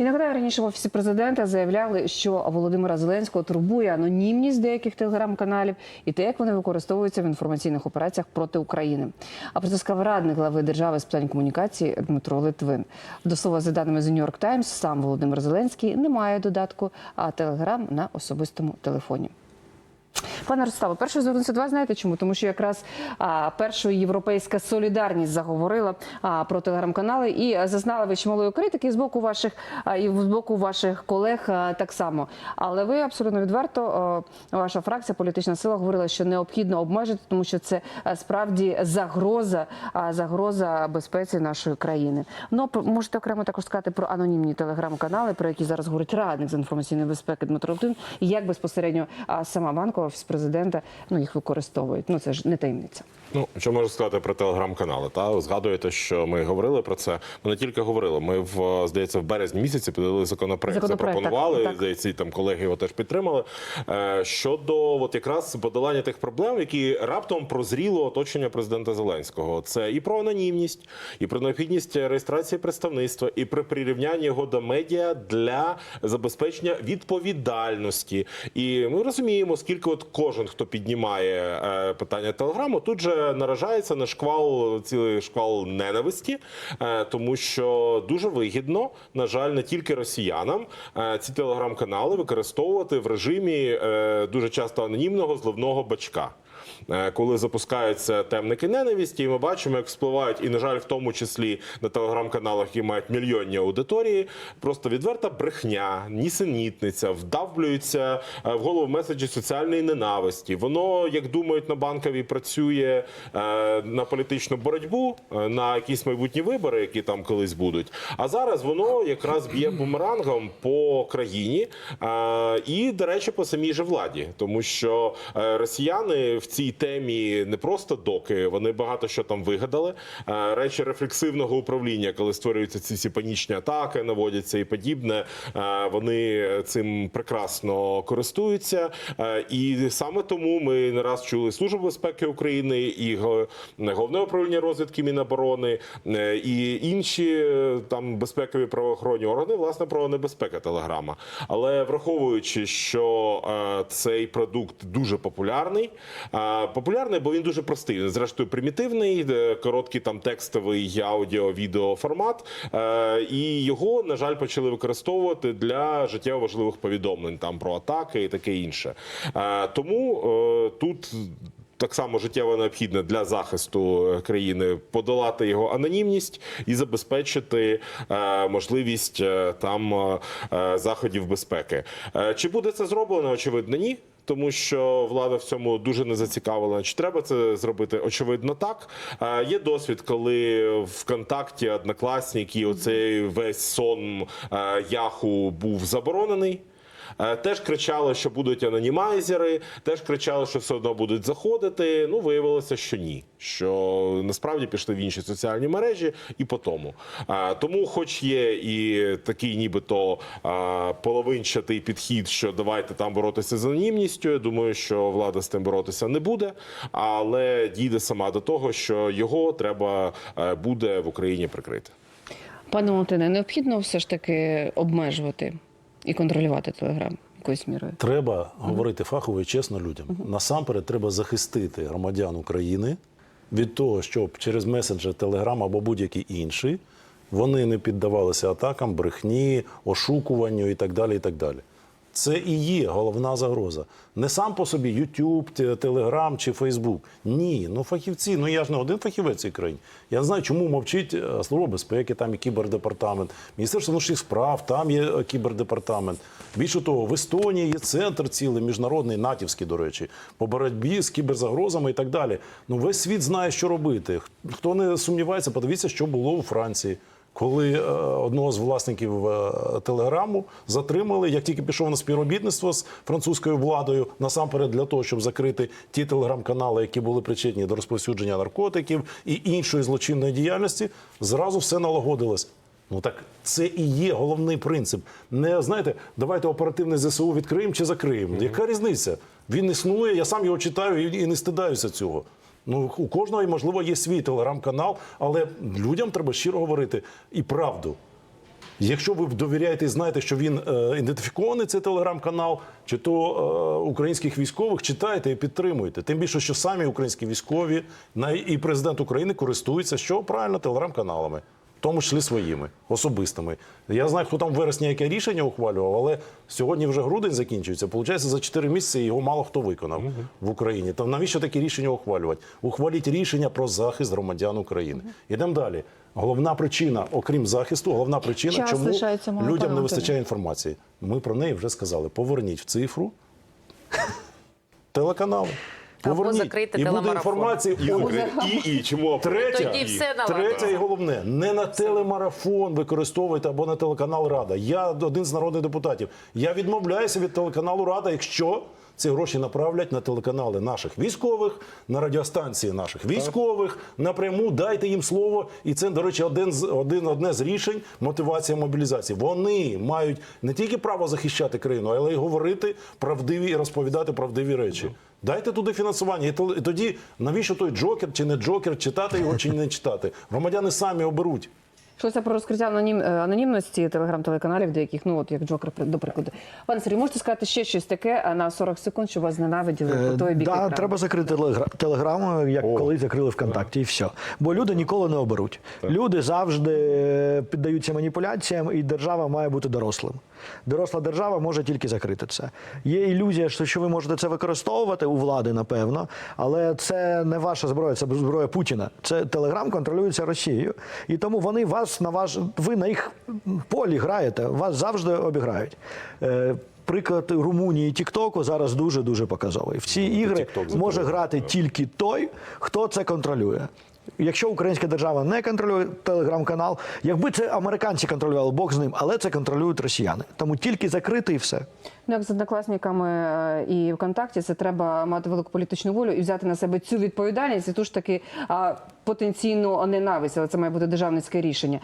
І нагадаю, раніше в офісі президента заявляли, що Володимира Зеленського турбує анонімність деяких телеграм-каналів і те, як вони використовуються в інформаційних операціях проти України. А про це сказав радник глави держави з питань комунікації Дмитро Литвин. До слова, за даними The New York Times, сам Володимир Зеленський не має додатку, а телеграм на особистому телефоні. Пане Роставо, перше звернувся до вас, знаєте чому? Тому що якраз першою європейська солідарність заговорила про телеграм-канали і зазнала ви чималої критики з боку ваших і з боку ваших колег так само. Але ви абсолютно відверто, ваша фракція, політична сила говорила, що необхідно обмежити, тому що це а, справді загроза, а, загроза безпеці нашої країни. Ну можете окремо також сказати про анонімні телеграм-канали, про які зараз говорить радник з інформаційної безпеки Дмитро Литвин, і як безпосередньо сама банкова офіс президента ну їх використовують. Ну це ж не таємниця. Ну, що можу сказати про телеграм-канали? Та згадуєте, що ми говорили про це. Ми не тільки говорили. Ми в здається в березні місяці подали законопроект. Законопроект, Запропонували. так, так. Здається, і там колеги його теж підтримали. Е, щодо от якраз подолання тих проблем, які раптом прозріло оточення президента Зеленського. Це і про анонімність, і про необхідність реєстрації представництва, і про прирівняння його до медіа для забезпечення відповідальності. І ми розуміємо, скільки от кожен, хто піднімає е, питання телеграму, тут же наражається на шквал, цілий шквал ненависті, е, тому що дуже вигідно, на жаль, не тільки росіянам е, ці телеграм-канали використовувати в режимі дуже часто анонімного зливного бачка. Е, Коли запускаються темники ненависті, і ми бачимо, як вспливають, і на жаль, в тому числі на телеграм-каналах, які мають мільйонні аудиторії, просто відверта брехня, нісенітниця, вдавлюються е, в голову меседжі соціальної ненависті. Воно, як думають на банковій, працює е, на політичну боротьбу, на якісь майбутні вибори, які там колись будуть. А зараз воно якраз б'є бумерангом по країні і, до речі, по самій же владі, тому що росіяни в цій темі не просто доки, вони багато що там вигадали. Е, Речі рефлексивного управління, коли створюються ці всі панічні атаки, наводяться і подібне. е, Вони цим прекрасно користуються. Е, І саме тому ми не раз чули Службу безпеки України і го- головне управління розвідки Міноборони і інші там безпекові правоохоронні органи, власне, про небезпека телеграма. Але враховуючи, що цей продукт дуже популярний, популярний, бо він дуже простий. Зрештою, примітивний, е, короткий там текстовий аудіо, відео формат. Е, І його, на жаль, почали використовувати для життєво важливих повідомлень там про атаки і таке інше. Е, Тому тут. Так само життєво необхідне для захисту країни подолати його анонімність і забезпечити е, можливість е, там е, заходів безпеки. Е, чи буде це зроблено? Очевидно, ні. Тому що влада в цьому дуже не зацікавлена. Чи треба це зробити? Очевидно, так. Е, Є досвід, коли ВКонтакті однокласники, оцей весь сон е, Яху був заборонений. Е, Теж кричали, що будуть анонімайзери, теж кричали, що все одно будуть заходити. Ну, виявилося, що ні. Що насправді пішли в інші соціальні мережі і по тому. Е, Тому, хоч є і такий, нібито е, половинчатий підхід, що давайте там боротися з анонімністю. Я думаю, що влада з тим боротися не буде, але дійде сама до того, що його треба буде в Україні прикрити. Пане Валентине, необхідно все ж таки обмежувати і контролювати телеграм якоюсь мірою. Треба говорити фахово і чесно людям. Насамперед, треба захистити громадян України від того, щоб через месенджер Телеграм або будь-які інші вони не піддавалися атакам, брехні, ошукуванню і так далі. І так далі. Це і є головна загроза. Не сам по собі YouTube, Telegram чи Facebook. Ні, ну фахівці. Ну я ж не один фахівець в цій країні. Я не знаю, чому мовчить е, Служба безпеки, там і кібердепартамент, Міністерство внутрішніх справ, там є е, кібердепартамент. Більше того, в Естонії є центр цілий міжнародний, натівський, до речі, по боротьбі з кіберзагрозами і так далі. Ну весь світ знає, що робити. Хто не сумнівається, подивіться, що було у Франції коли е, одного з власників е, телеграму затримали, як тільки пішов на співробітництво з французькою владою, насамперед для того, щоб закрити ті телеграм-канали, які були причетні до розповсюдження наркотиків і іншої злочинної діяльності, зразу все налагодилось. Ну так це і є головний принцип. Не знаєте, давайте оперативне ЗСУ відкриємо чи закриємо. Яка різниця? Він існує, я сам його читаю і не стидаюся цього. Ну, у кожного, можливо, є свій телеграм-канал, але людям треба щиро говорити і правду. Якщо ви довіряєте і знаєте, що він е, ідентифікований, цей телеграм-канал, чи то е, українських військових, читайте і підтримуйте. Тим більше, що самі українські військові і президент України користуються що правильно телеграм-каналами, в тому числі своїми особистими. Я знаю, хто там в вересні яке рішення ухвалював, але сьогодні вже грудень закінчується. Получається, за 4 місяці його мало хто виконав в Україні. То навіщо такі рішення ухвалювати? Ухваліть рішення про захист громадян України. Ідемо далі. Головна причина, окрім захисту, головна причина, Час чому людям пане не вистачає інформації. Ми про неї вже сказали. Поверніть в цифру телеканали. Або закрити закрийте і буде інформація. І, Ось. І, і чому третя, Тоді все на третє і головне, не на телемарафон використовуйте або на телеканал Рада. Я один з народних депутатів. Я відмовляюся від телеканалу Рада, якщо ці гроші направлять на телеканали наших військових, на радіостанції наших військових. Напряму дайте їм слово. І це, до речі, один з один одне з рішень мотивація мобілізації. Вони мають не тільки право захищати країну, але й говорити правдиві і розповідати правдиві речі. Дайте туди фінансування. І і тоді навіщо той джокер чи не джокер, читати його чи не читати? Громадяни самі оберуть. Йшлося про розкриття анонім, е, анонімності телеграм-телеканалів, деяких, ну от як Джокер, до прикладу. Пане Сергій, можете сказати ще щось таке на 40 секунд, щоб вас ненавиділи по той бік Е, да, екрану? треба закрити телегра- телеграму, як коли закрили ВКонтакті, і все. Бо люди ніколи не оберуть. Люди завжди е, піддаються маніпуляціям, і держава має бути дорослим. Доросла держава може тільки закрити це. Є ілюзія, що ви можете це використовувати у влади, напевно, але це не ваша зброя, це зброя Путіна. Це телеграм контролюється Росією, і тому вони вас на ваш ви на їх полі граєте, вас завжди обіграють. Е, Приклад Румунії Тіктоку зараз дуже дуже показовий. В ці ігри TikTok може грати тільки той, хто це контролює. Якщо українська держава не контролює телеграм-канал, якби це американці контролювали, Бог з ним, але це контролюють росіяни. Тому тільки закрити і все. Ну, як з однокласниками е, і ВКонтакті, це треба мати велику політичну волю і взяти на себе цю відповідальність і ту ж таки потенційну ненависть, але це має бути державницьке рішення.